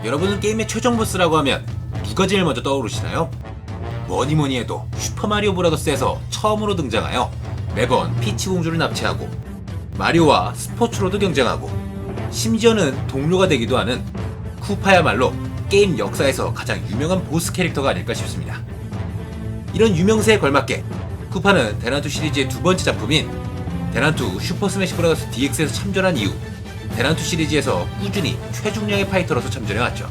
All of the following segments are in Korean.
여러분은 게임의 최종 보스라고 하면 누가 제일 먼저 떠오르시나요? 뭐니 뭐니 해도 슈퍼마리오 브라더스에서 처음으로 등장하여 매번 피치 공주를 납치하고 마리오와 스포츠로도 경쟁하고 심지어는 동료가 되기도 하는 쿠파야말로 게임 역사에서 가장 유명한 보스 캐릭터가 아닐까 싶습니다. 이런 유명세에 걸맞게 쿠파는 대난투 시리즈의 두 번째 작품인 대난투 슈퍼 스매시 브라더스 DX에서 참전한 이후 대난투 시리즈에서 꾸준히 최중량의 파이터로서 참전해왔죠.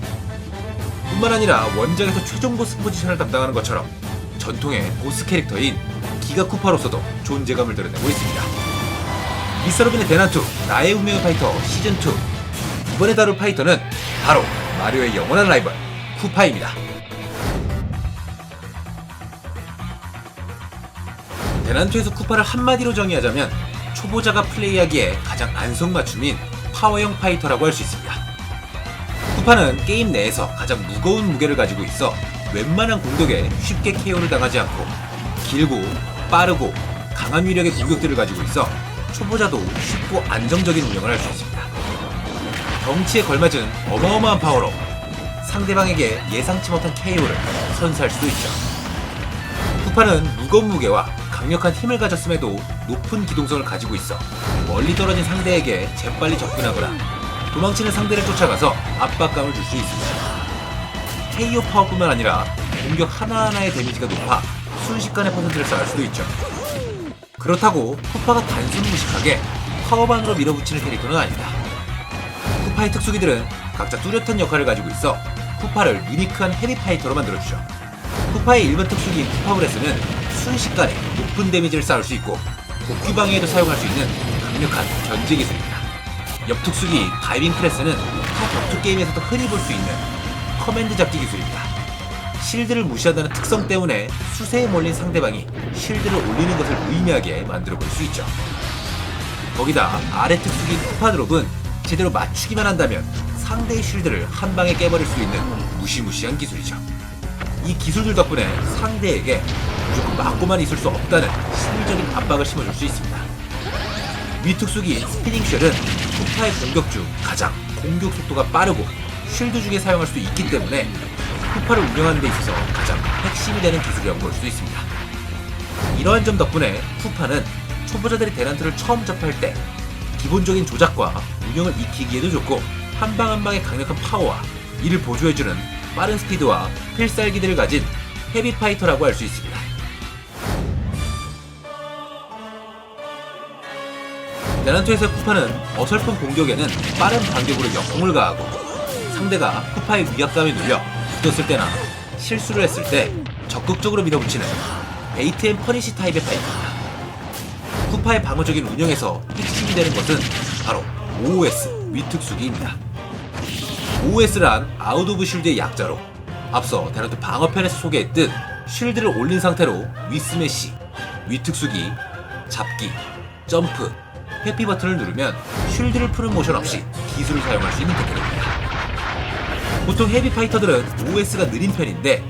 뿐만 아니라 원작에서 최종 보스 포지션을 담당하는 것처럼 전통의 보스 캐릭터인 기가 쿠파로서도 존재감을 드러내고 있습니다. 미스터로빈의 대난투 나의 운명의 파이터 시즌2 이번에 다룰 파이터는 바로 마리오의 영원한 라이벌 쿠파입니다. 대난투에서 쿠파를 한마디로 정의하자면 초보자가 플레이하기에 가장 안성맞춤인 파워형 파이터라고 할 수 있습니다. 쿠파는 게임 내에서 가장 무거운 무게를 가지고 있어 웬만한 공격에 쉽게 KO를 당하지 않고 길고 빠르고 강한 위력의 공격들을 가지고 있어 초보자도 쉽고 안정적인 운영을 할 수 있습니다. 덩치에 걸맞은 어마어마한 파워로 상대방에게 예상치 못한 KO를 선사할 수도 있죠. 쿠파는 무거운 무게와 강력한 힘을 가졌음에도 높은 기동성을 가지고 있어 멀리 떨어진 상대에게 재빨리 접근하거나 도망치는 상대를 쫓아가서 압박감을 줄 수 있습니다. KO 파워뿐만 아니라 공격 하나하나의 데미지가 높아 순식간에 퍼센트를 쌓을 수도 있죠. 그렇다고 쿠파가 단순 무식하게 파워반으로 밀어붙이는 캐릭터는 아니다. 쿠파의 특수기들은 각자 뚜렷한 역할을 가지고 있어 쿠파를 유니크한 헤비파이터로 만들어주죠. 쿠파의 일반 특수기인 쿠파브레스는 순식간에 높은 데미지를 쌓을 수 있고 복귀 방해에도 사용할 수 있는 강력한 견제 기술입니다. 옆 특수기 다이빙 프레스는 타 격투 게임에서도 흔히 볼 수 있는 커맨드 잡기 기술입니다. 실드를 무시한다는 특성 때문에 수세에 몰린 상대방이 실드를 올리는 것을 무의미하게 만들어 볼 수 있죠. 거기다 아래 특수기 쿠파드롭은 제대로 맞추기만 한다면 상대의 실드를 한 방에 깨버릴 수 있는 무시무시한 기술이죠. 이 기술들 덕분에 상대에게 무조건 맞고만 있을 수 없다는 심리적인 압박을 심어줄 수 있습니다. 위특수기 스피닝 쉘은 쿠파의 공격 중 가장 공격 속도가 빠르고 쉴드 중에 사용할 수 있기 때문에 쿠파를 운영하는 데 있어서 가장 핵심이 되는 기술이라고 볼 수 있습니다. 이러한 점 덕분에 쿠파는 초보자들이 대난투를 처음 접할 때 기본적인 조작과 운영을 익히기에도 좋고 한 방 한 방의 강력한 파워와 이를 보조해주는 빠른 스피드와 필살기들을 가진 헤비 파이터라고 할 수 있습니다. 대난투에서 쿠파는 어설픈 공격에는 빠른 반격으로 역공을 가하고 상대가 쿠파의 위압감에 눌려 굳었을 때나 실수를 했을 때 적극적으로 밀어붙이는 베이트 앤 퍼니시 타입의 파이터입니다. 쿠파의 방어적인 운영에서 핵심이 되는 것은 바로 OOS 위특수기입니다. OOS란 아웃 오브 쉴드의 약자로 앞서 대난투 방어편에서 소개했듯 쉴드를 올린 상태로 위스매시, 위특수기, 잡기, 점프, 회피 버튼을 누르면 쉴드를 푸는 모션 없이 기술을 사용할 수 있는 테크닉입니다. 보통 헤비 파이터들은 OS가 느린 편인데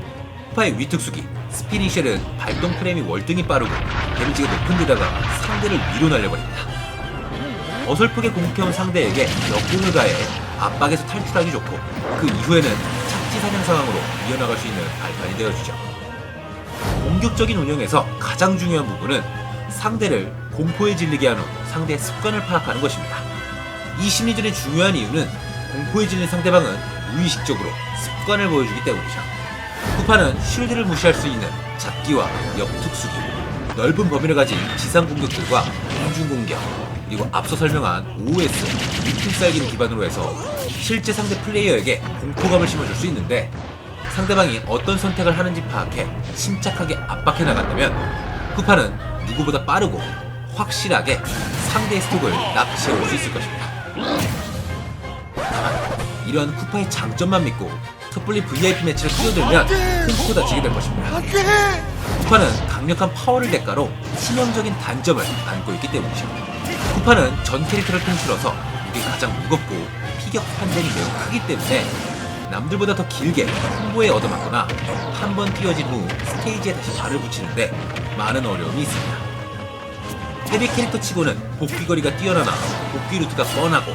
쿠파의 위특수기, 스피닝 쉘은 발동 프레임이 월등히 빠르고 데미지가 높은 데다가 상대를 위로 날려버립니다. 어설프게 공격해온 상대에게 역공을 가해 압박에서 탈출하기 좋고 그 이후에는 착지 사냥 상황으로 이어나갈 수 있는 발판이 되어주죠. 공격적인 운영에서 가장 중요한 부분은 상대를 공포에 질리게 한 후 상대의 습관을 파악하는 것입니다. 이 심리전의 중요한 이유는 공포에 질린 상대방은 무의식적으로 습관을 보여주기 때문이죠. 쿠파는 쉴드를 무시할 수 있는 잡기와 옆특수기, 넓은 범위를 가진 지상 공격들과 공중 공격, 그리고 앞서 설명한 OS, 위풍살기를 기반으로 해서 실제 상대 플레이어에게 공포감을 심어줄 수 있는데 상대방이 어떤 선택을 하는지 파악해 침착하게 압박해 나간다면 쿠파는 누구보다 빠르고 확실하게 상대의 스톡을 납치해 올 수 있을 것입니다. 다만 이러한 쿠파의 장점만 믿고 섣불리 VIP 매치를 뛰어들면 큰코 다치게 될 것입니다. 쿠파는 강력한 파워를 대가로 치명적인 단점을 안고 있기 때문이죠. 쿠파는 전 캐릭터를 통틀어서 이게 가장 무겁고 피격 판정이 매우 크기 때문에 남들보다 더 길게 콤보에 얻어맞거나 한번 뛰어진 후 스테이지에 다시 발을 붙이는데 많은 어려움이 있습니다. 헤비 캐릭터 치고는 복귀 거리가 뛰어나나 복귀 루트가 뻔하고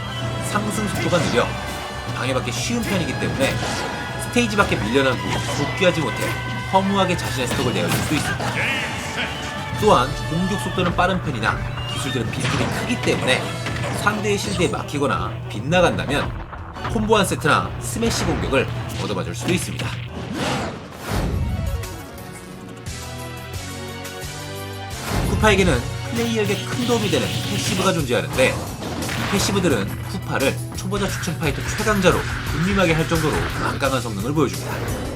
상승 속도가 느려 방해받기 쉬운 편이기 때문에 스테이지 밖에 밀려난 후 복귀하지 못해 허무하게 자신의 스톡을 내어줄 수도 있습니다. 또한 공격 속도는 빠른 편이나 기술들은 비스듬히 크기 때문에 상대의 실드에 막히거나 빗나간다면 콤보 한 세트나 스매시 공격을 얻어맞을 수도 있습니다. 쿠파에게는 플레이어에게 큰 도움이 되는 패시브가 존재하는데 이 패시브들은 쿠파를 초보자 추천 파이터 최강자로 군림하게 할 정도로 막강한 성능을 보여줍니다.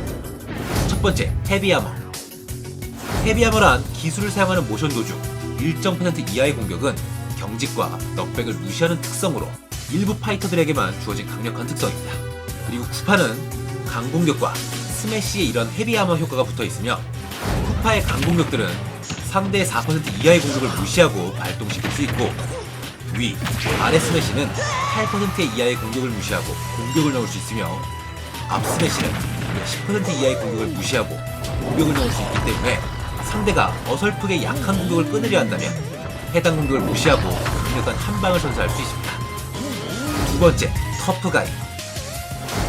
첫 번째, 헤비아머. 헤비아머란 기술을 사용하는 모션 도중 일정 퍼센트 이하의 공격은 경직과 넉백을 무시하는 특성으로 일부 파이터들에게만 주어진 강력한 특성입니다. 그리고 쿠파는 강공격과 스매시에 이런 헤비아머 효과가 붙어 있으며 쿠파의 강공격들은 상대의 4% 이하의 공격을 무시하고 발동시킬 수 있고 위, 아래 스매시는 8% 이하의 공격을 무시하고 공격을 넣을 수 있으며 앞 스매시는 10% 이하의 공격을 무시하고 공격을 넣을 수 있기 때문에 상대가 어설프게 약한 공격을 끊으려 한다면 해당 공격을 무시하고 강력한 한 방을 선사할 수 있습니다. 두 번째, 터프가이.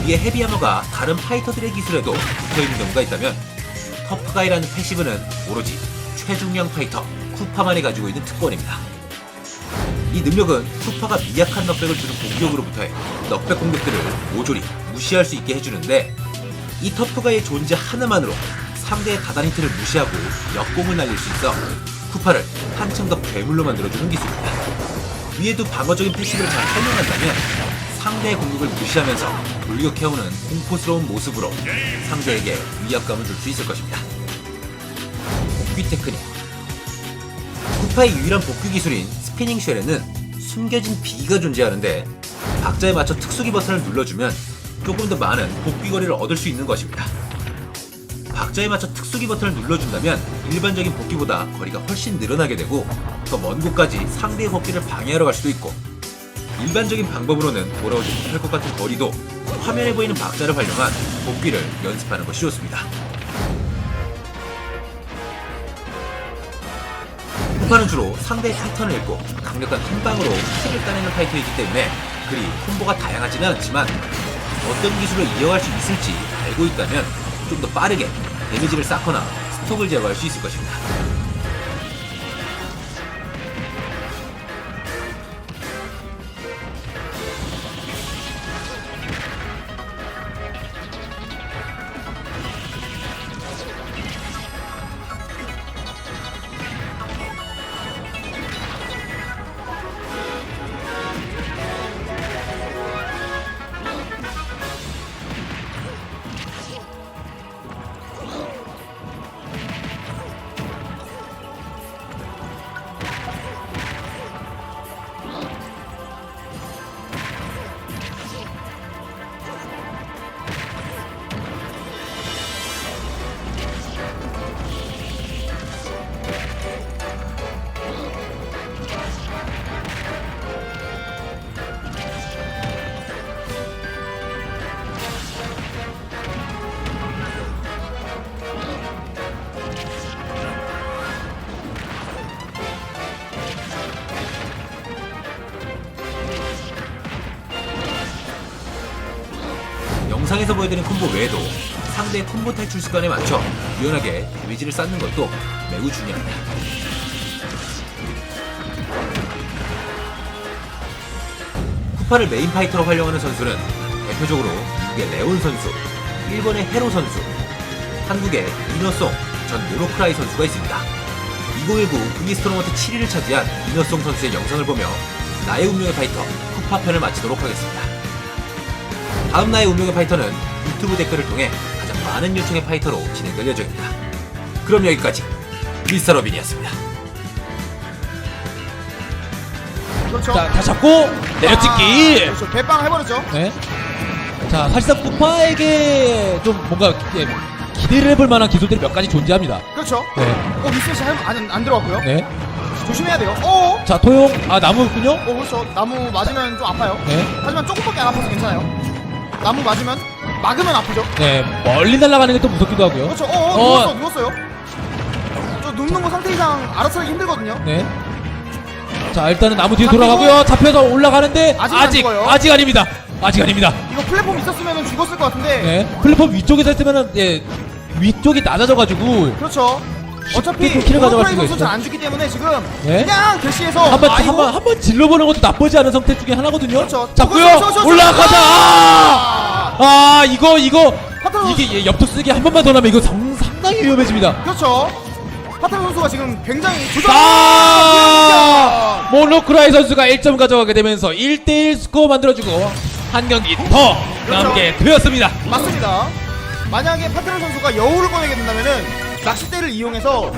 위에 헤비하머가 다른 파이터들의 기술에도 붙어있는 경우가 있다면 터프가이라는 패시브는 오로지 최중량 파이터 쿠파만이 가지고 있는 특권입니다. 이 능력은 쿠파가 미약한 넉백을 주는 공격으로부터의 넉백 공격들을 모조리 무시할 수 있게 해주는데 이 터프가의 존재 하나만으로 상대의 다단 히트를 무시하고 역공을 날릴 수 있어 쿠파를 한층 더 괴물로 만들어주는 기술입니다. 위에도 방어적인 패시브를 잘 활용한다면 상대의 공격을 무시하면서 돌격해오는 공포스러운 모습으로 상대에게 위압감을 줄 수 있을 것입니다. 복귀 테크닉 쿠파의 유일한 복귀 기술인 스피닝 쉘에는 숨겨진 비가 존재하는데 박자에 맞춰 특수기 버튼을 눌러주면 조금 더 많은 복귀 거리를 얻을 수 있는 것입니다. 박자에 맞춰 특수기 버튼을 눌러준다면 일반적인 복귀보다 거리가 훨씬 늘어나게 되고 더 먼 곳까지 상대의 복귀를 방해하러 갈 수도 있고 일반적인 방법으로는 돌아오지 못할 것 같은 거리도 화면에 보이는 박자를 활용한 복귀를 연습하는 것이 좋습니다. 쿠파는 주로 상대의 패턴을 읽고 강력한 한 방으로 킬을 따내는 파이터이기 때문에 그리 콤보가 다양하지는 않지만 어떤 기술을 이어갈 수 있을지 알고 있다면 좀 더 빠르게 데미지를 쌓거나 스톡을 제거할 수 있을 것입니다. 영상에서 보여드린 콤보 외에도 상대의 콤보 탈출 습관에 맞춰 유연하게 데미지를 쌓는 것도 매우 중요합니다. 쿠파를 메인 파이터로 활용하는 선수는 대표적으로 미국의 레온 선수, 일본의 헤로 선수, 한국의 이너송 전 모노크라이 선수가 있습니다. 2019 브기스 토너먼트 7위를 차지한 이너송 선수의 영상을 보며 나의 운명의 파이터 쿠파 편을 마치도록 하겠습니다. 다음 나의 운명의 파이터는 유튜브 댓글을 통해 가장 많은 요청의 파이터로 진행될 예정입니다. 그럼 여기까지 미스터 러빈이었습니다. 그렇죠. 자, 다 잡고 내려찍기. 그렇죠. 개빵 해버렸죠. 네. 자, 사실상 쿠파에게 좀 뭔가 예, 기대를 해볼 만한 기술들이 몇 가지 존재합니다. 그렇죠. 네. 어 미스샷 안, 안 들어갔고요. 네. 조심해야 돼요. 어, 자, 토용. 아, 나무군요. 어 그렇죠. 나무 맞으면 좀 아파요. 네. 하지만 조금밖에 안 아파서 괜찮아요. 나무 맞으면 막으면 아프죠. 네. 멀리 날아가는 게 또 무섭기도 하고요. 그렇죠. 어, 어, 어. 누웠어, 누웠어요. 저 눕는 거 상태 이상 알아서 하기 힘들거든요. 네. 자, 일단은 나무 뒤에 잡히고. 돌아가고요. 잡혀서 올라가는데 아직은 안 아직 죽어요. 아직 아닙니다. 아직 아닙니다. 이거 플랫폼 있었으면 죽었을 것 같은데. 네. 플랫폼 위쪽에서 했으면은 예 위쪽이 낮아져가지고 그렇죠. 어차피 쉽게 가져갈 수가 있어요. 잘안 죽기 때문에 지금 네. 그냥 대시해서 한번 아, 한번 한번 질러보는 것도 나쁘지 않은 선택 중에 하나거든요. 그렇죠. 잡고요. 저거, 저거, 저거, 올라가자. 아! 이거 이거 파트너 이게 예, 옆도 쓰기 한 번만 더 나면 이거 상, 상당히 위험해집니다. 그렇죠. 파트너 선수가 지금 굉장히 조절. 아! 모노크라이 선수가 1점 가져가게 되면서 1대1 스코어 만들어주고 한 경기 더 그렇죠. 남게 되었습니다. 맞습니다. 만약에 파트너 선수가 여우를 꺼내게 된다면은 낚싯대를 이용해서